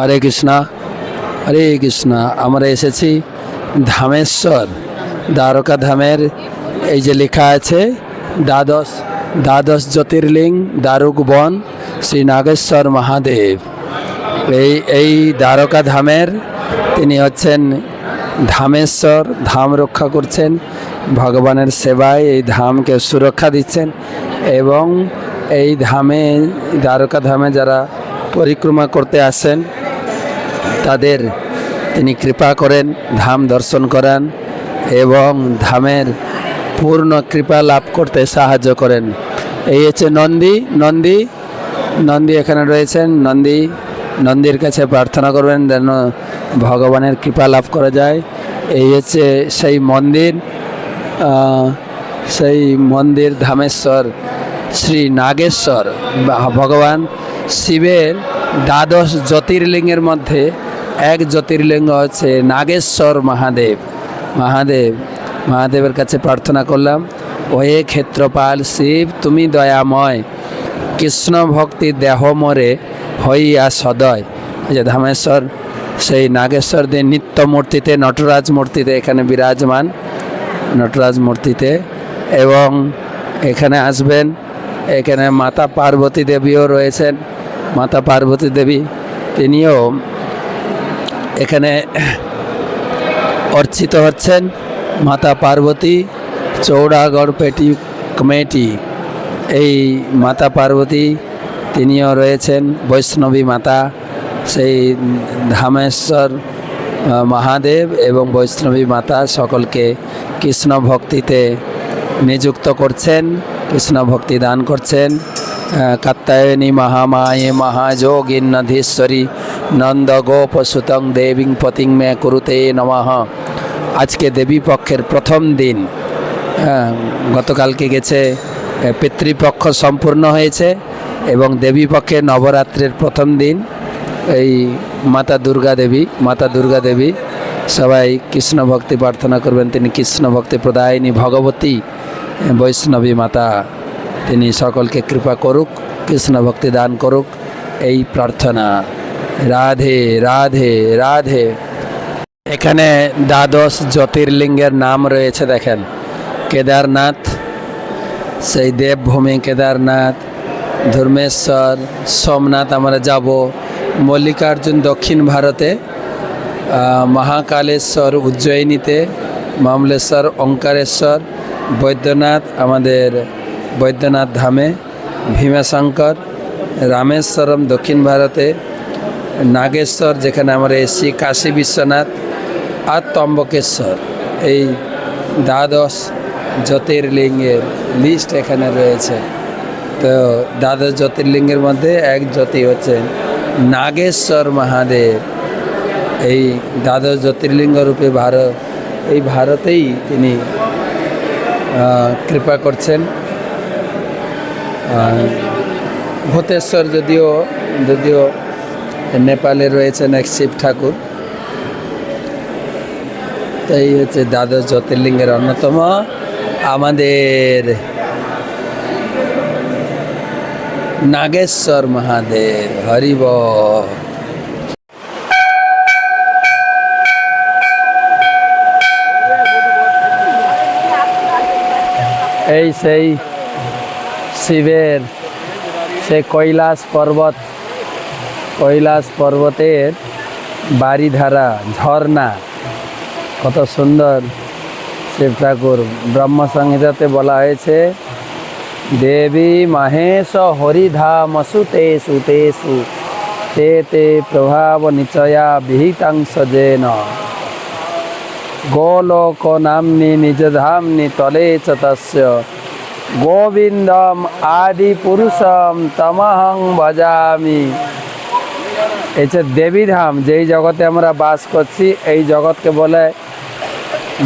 হরে কৃষ্ণ হরে কৃষ্ণ। আমরা এসেছি ধামেশ্বর দ্বারকা ধামের এই যে লেখা আছে, দ্বাদশ দ্বাদশ জ্যোতির্লিঙ্গ দারুক বন, শ্রী নাগেশ্বর মহাদেব। এই এই দ্বারকা ধামের তিনি হচ্ছেন ধামেশ্বর, ধাম রক্ষা করছেন, ভগবানের সেবায় এই ধামকে সুরক্ষা দিচ্ছেন এবং এই ধামে দ্বারকা ধামে যারা পরিক্রমা করতে আসেন তাদের তিনি কৃপা করেন, ধাম দর্শন করান এবং ধামের পূর্ণ কৃপা লাভ করতে সাহায্য করেন। এই হচ্ছে নন্দী। নন্দী নন্দী এখানে রয়েছেন। নন্দী, নন্দীর কাছে প্রার্থনা করবেন যেন ভগবানের কৃপা লাভ করা যায়। এই হচ্ছে সেই মন্দির সেই মন্দির ধামেশ্বর, শ্রী নাগেশ্বর ভগবান শিবের দ্বাদশ জ্যোতির্লিঙ্গের মধ্যে এক জ্যোতির্লিঙ্গ হচ্ছে নাগেশ্বর মহাদেব। মহাদেব, মহাদেবের কাছে প্রার্থনা করলাম ওয়ে ক্ষেত্রপাল শিব, তুমি দয়াময়, কৃষ্ণ ভক্তি দেহ মরে হইয়া সদয়। যে ধামেশ্বর সেই নাগেশ্বর দিয়ে নিত্য মূর্তিতে, নটরাজ মূর্তিতে এখানে বিরাজমান, নটরাজ মূর্তিতে। এবং এখানে আসবেন, এখানে মাতা পার্বতী দেবীও রয়েছেন। মাতা পার্বতী দেবী, তিনিও এখানে অর্চিত হচ্ছেন। মাতা পার্বতী চৌড়াগড় পেটি কমেটি। এই মাতা পার্বতী তিনিও রয়েছেন বৈষ্ণবী মাতা। সেই ধামেশ্বর মহাদেব এবং বৈষ্ণবী মাতা সকলকে কৃষ্ণ ভক্তিতে নিযুক্ত করছেন কৃষ্ণ ভক্তি দান করছেন। আহ, কাত্যায়নী মহামায়ে মহাযোগিন্নধীশ্বরী নন্দ গোপসুতং দেবীং পতিং মে কুরুতে নমঃ আজকে দেবী পক্ষের প্রথম দিন। গতকালকে গেছে পিতৃপক্ষ সম্পূর্ণ হয়েছে এবং দেবী পক্ষে নবরাত্রির প্রথম দিন। এই মাতা দুর্গা দেবী মাতা দুর্গা দেবী সবাই কৃষ্ণ ভক্তি প্রার্থনা করবেন। তিনি কৃষ্ণ ভক্তি প্রদায়িনী ভগবতী বৈষ্ণবী মাতা। তিনি সকলকে কৃপা করুক, কৃষ্ণ ভক্তি দান করুক। এই প্রার্থনা, রাধে রাধে রাধে। এখানে দ্বাদশ জ্যোতির্লিঙ্গের নাম রয়েছে, দেখেন। কেদারনাথ, সেই দেবভূমি কেদারনাথ, ধর্মেশ্বর, সোমনাথ, আমরা যাব। মল্লিকার্জুন দক্ষিণ ভারতে মহাকালেশ্বর উজ্জয়িনীতে, মামলেশ্বর, ওঙ্কারেশ্বর, বৈদ্যনাথ, আমাদের বৈদ্যনাথ ধামে, ভীমাশঙ্কর, রামেশ্বরম দক্ষিণ ভারতে, নাগেশ্বর যেখানে আমরা এসছি, কাশী বিশ্বনাথ আর তম্বকেশ্বর এই দ্বাদশ জ্যোতির্লিঙ্গের লিস্ট এখানে রয়েছে। তো দ্বাদশ জ্যোতির্লিঙ্গের মধ্যে এক জ্যোতি হচ্ছে নাগেশ্বর মহাদেব। এই দ্বাদশ জ্যোতির্লিঙ্গ রূপে ভারত, এই ভারতেই তিনি কৃপা করছেন। ভূতেশ্বর যদিও যদিও নেপালে রয়েছেন এক শিব ঠাকুর। তো এই হচ্ছে দ্বাদশ জ্যোতির্লিঙ্গের অন্যতম আমাদের নাগেশ্বর মহাদেব। হরিব এই সেই শিবের সে কৈলাস পর্বত, কৈলাস পর্বতের বাড়িধারা ঝর্ণা। কত সুন্দর শিব ঠাকুর ব্রহ্মসংহিতাতে বলা হয়েছে, দেবী মহেশ হরিধাম সুতে সুতেষু তে তে প্রভাব নিচয়া বিহিতাংশ যেন। গোলোক নাম্নি নিজ ধামনি তলে চ তস্য গোবিন্দম আদি পুরুষম তমহং ভজামি। এই যে দেবীধাম, যেই জগতে আমরা বাস করছি, এই জগৎকে বলে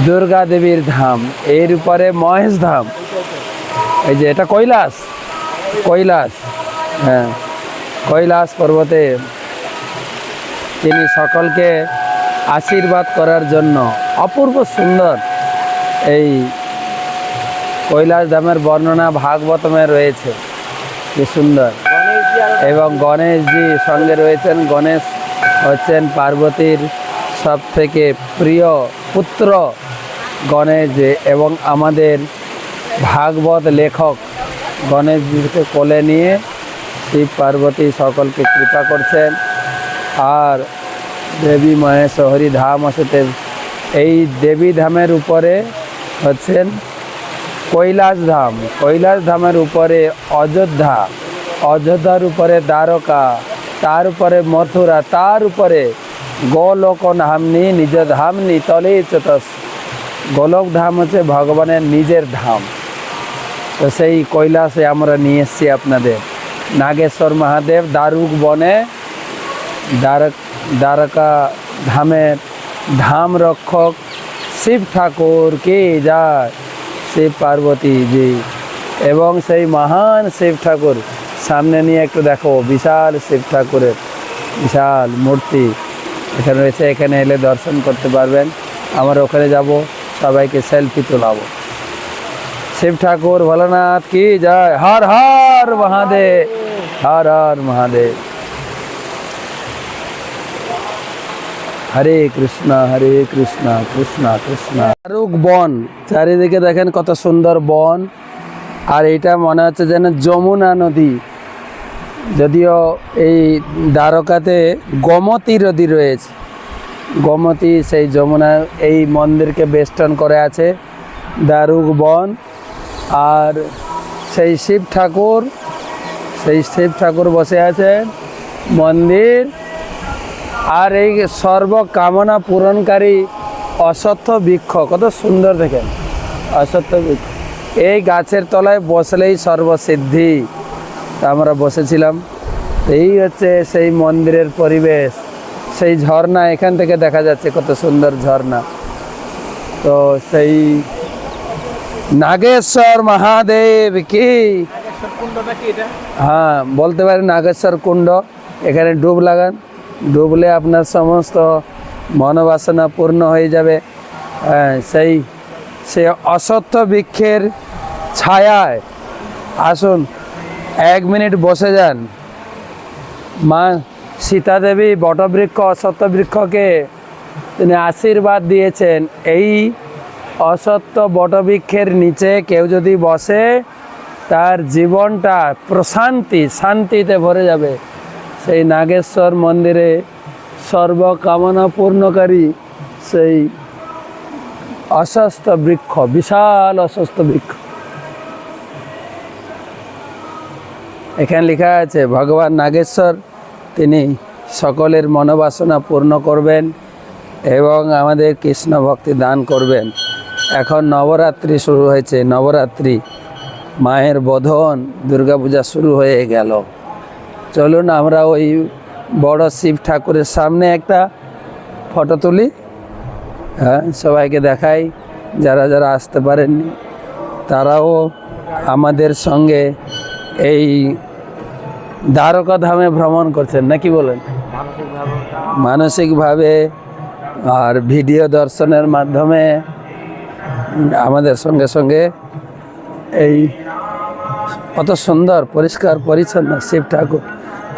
দুর্গা দেবীর ধাম। এর উপরে মহেশ ধাম। এই যে এটা কৈলাস কৈলাস হ্যাঁ কৈলাস পর্বতে তিনি সকলকে আশীর্বাদ করার জন্য অপূর্ব সুন্দর এই কৈলাস ধামের বর্ণনা ভাগবতমে রয়েছে। কি সুন্দর। এবং গণেশজি সঙ্গে রয়েছেন। গণেশ হচ্ছেন পার্বতীর সব থেকে প্রিয় পুত্র গণেশ এবং আমাদের ভাগবত লেখক। গণেশজিকে কোলে নিয়ে শিব পার্বতী সকলকে কৃপা করছেন। আর দেবী মহেশ্বরী ধাম আসতে এই দেবী ধামের উপরে হচ্ছেন কৈলাস ধাম। কৈলাস ধামের উপরে অযোধ্যা, অযোধ্যার উপরে দ্বারকা, তার উপরে মথুরা, তার উপরে গোলোক ধামনি নিজ ধামনি তলে চতস গোলক ধাম হচ্ছে ভগবানের নিজের ধাম। তো সেই কৈলাসে আমরা নিয়ে এসেছি আপনাদের। নাগেশ্বর মহাদেব দারুক বনে দ্বারক, দ্বারকা ধামের ধাম রক্ষক শিব ঠাকুর কে যায়। শিব পার্বতী জি। এবং সেই মহান শিব ঠাকুর, সামনে নিয়ে একটু দেখো, বিশাল শিব ঠাকুরের বিশাল মূর্তি। এখানে রয়েছে, এখানে এলে দর্শন করতে পারবেন। আমরা ওখানে যাব, সবাইকে সেলফি তোলাবো। শিব ঠাকুর, ভোলানাথ কি জয়! হর হর মহাদেব, হর হর মহাদেব। হরে কৃষ্ণ হরে কৃষ্ণ কৃষ্ণ কৃষ্ণ। দারুক বন, চারিদিকে দেখেন কত সুন্দর বন। আর এটা মনে হচ্ছে যেন যমুনা নদী। যদিও এই দ্বারকাতে গোমতী নদী রয়েছে। গোমতী সেই যমুনা, এই মন্দিরকে বেষ্টন করে আছে দারুক বন। আর সেই শিব ঠাকুর, সেই শিব ঠাকুর বসে আছেন মন্দির। আর এই সর্বকামনা পূরণকারী অসত্য বৃক্ষ কত সুন্দর দেখেন অসত্য বৃক্ষ এই গাছের তলায় বসলেই সর্বসিদ্ধি। আমরা বসেছিলাম। এই হচ্ছে সেই মন্দিরের পরিবেশ। সেই ঝর্ণা এখান থেকে দেখা যাচ্ছে কত সুন্দর ঝর্ণা। তো সেই নাগেশ্বর মহাদেব কি? হ্যাঁ বলতে পারেন নাগেশ্বর কুণ্ড। এখানে ডুব লাগান। ডুবলে আপনার সমস্ত মনোবাসনা পূর্ণ হয়ে যাবে। হ্যাঁ, সেই সে অসত্য বৃক্ষের ছায়ায় আসুন এক মিনিট বসে যান। মা সীতা দেবী বটবৃক্ষ অসত্য বৃক্ষকে তিনি আশীর্বাদ দিয়েছেন। এই অসত্য বটবৃক্ষের নিচে কেউ যদি বসে তার জীবনটা প্রশান্তি শান্তিতে ভরে যাবে। সেই নাগেশ্বর মন্দিরে সর্বকামনা পূর্ণকারী সেই অস্বস্থ বৃক্ষ, বিশাল অস্বস্থ বৃক্ষ। এখানে লেখা আছে, ভগবান নাগেশ্বর, তিনি সকলের মনোবাসনা পূর্ণ করবেন এবং আমাদের কৃষ্ণ ভক্তি দান করবেন। এখন নবরাত্রি শুরু হয়েছে, নবরাত্রি, মায়ের বোধন, দুর্গাপূজা শুরু হয়ে গেল। চলুন আমরা ওই বড় শিব ঠাকুরের সামনে একটা ফটো তুলি। হ্যাঁ সবাইকে দেখাই, যারা যারা আসতে পারেননি, তারাও আমাদের সঙ্গে এই দ্বারকা ধামে ভ্রমণ করছেন, নাকি বলেন? মানসিকভাবে আর ভিডিও দর্শনের মাধ্যমে আমাদের সঙ্গে সঙ্গে এই কত সুন্দর, পরিষ্কার, পরিচ্ছন্ন শিব ঠাকুর।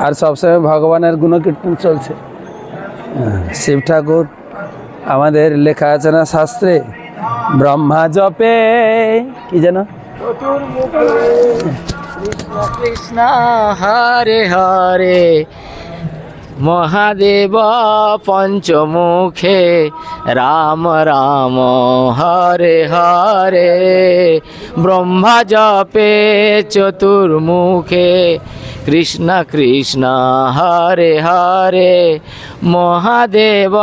আর সবসময় ভগবানের গুণকীর্তন চলছে। শিব ঠাকুর, আমাদের লেখা আছে না শাস্ত্রে, ব্রহ্মা জপে, কি যেন? কৃষ্ণ হরে হরে মহাদেব পঞ্চমুখে রাম রাম হরে হরে ব্রহ্মা জপে চতুর্মুখে কৃষ্ণ কৃষ্ণ হরে হরে মহাদেব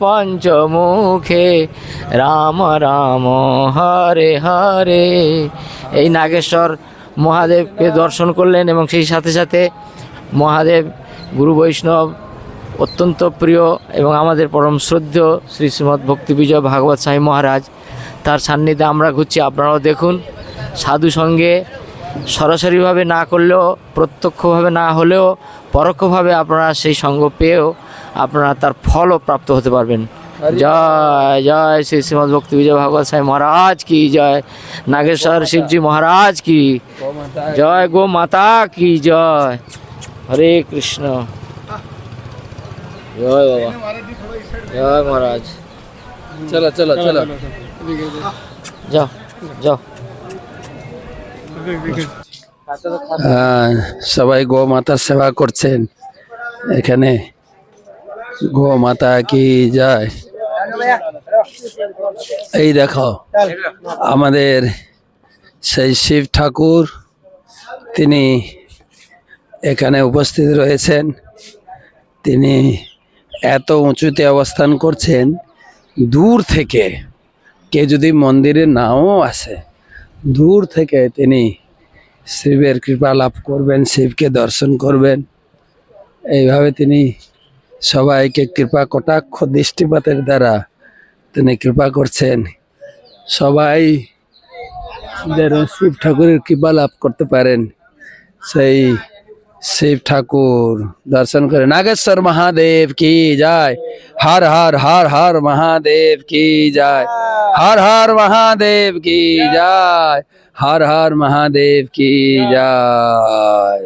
পঞ্চমুখে রাম রাম হরে হরে এই নাগেশ্বর মহাদেবকে দর্শন করলেন এবং সেই সাথে সাথে মহাদেব গুরু বৈষ্ণব অত্যন্ত প্রিয় এবং আমাদের পরম শ্রদ্ধেয় শ্রী শ্রীমৎ ভক্তি বিজয় ভাগবত সাহি মহারাজ তার সান্নিধ্যে আমরা ঘুরছি। আপনারাও দেখুন সাধু সঙ্গে সরাসরিভাবে না করলেও প্রত্যক্ষভাবে না হলেও পরোক্ষভাবে আপনারা সেই সঙ্গ পেয়েও আপনারা তার ফলও প্রাপ্ত হতে পারবেন। জয় জয় শ্রী শ্রীমৎ ভক্তি বিজয় ভাগবত সাহি মহারাজ কি জয়। নাগেশ্বর শিবজি মহারাজ কি জয় গো মাতা কি জয়। হরে কৃষ্ণ। জয় বাবা। জয় মহারাজ। চলো চলো চলো যাও যাও। সবাই গো মাতার সেবা করছেন। এখানে গো মাতা কি যায়? এই দেখো আমাদের সেই শিব ঠাকুর তিনি এখানে উপস্থিত রয়েছেন। তিনি এত উঁচুতে অবস্থান করছেন, দূর থেকে কে যদি মন্দিরে নাও আসে, দূর থেকে তিনি শিবের কৃপা লাভ করবেন, শিবকে দর্শন করবেন। এইভাবে তিনি সবাইকে কৃপা কটাক্ষ দৃষ্টিপাতের দ্বারা তিনি কৃপা করছেন। সবাই যেন শিব ঠাকুরের কৃপা লাভ করতে পারেন। সেই শিব ঠাকুর দর্শন করে নাগেশ্বর মহাদেব কি যায় হর হর হর হর মহাদেব কি যায় হর হর মহাদেব কি যায় হর হর মহাদেব কি যায়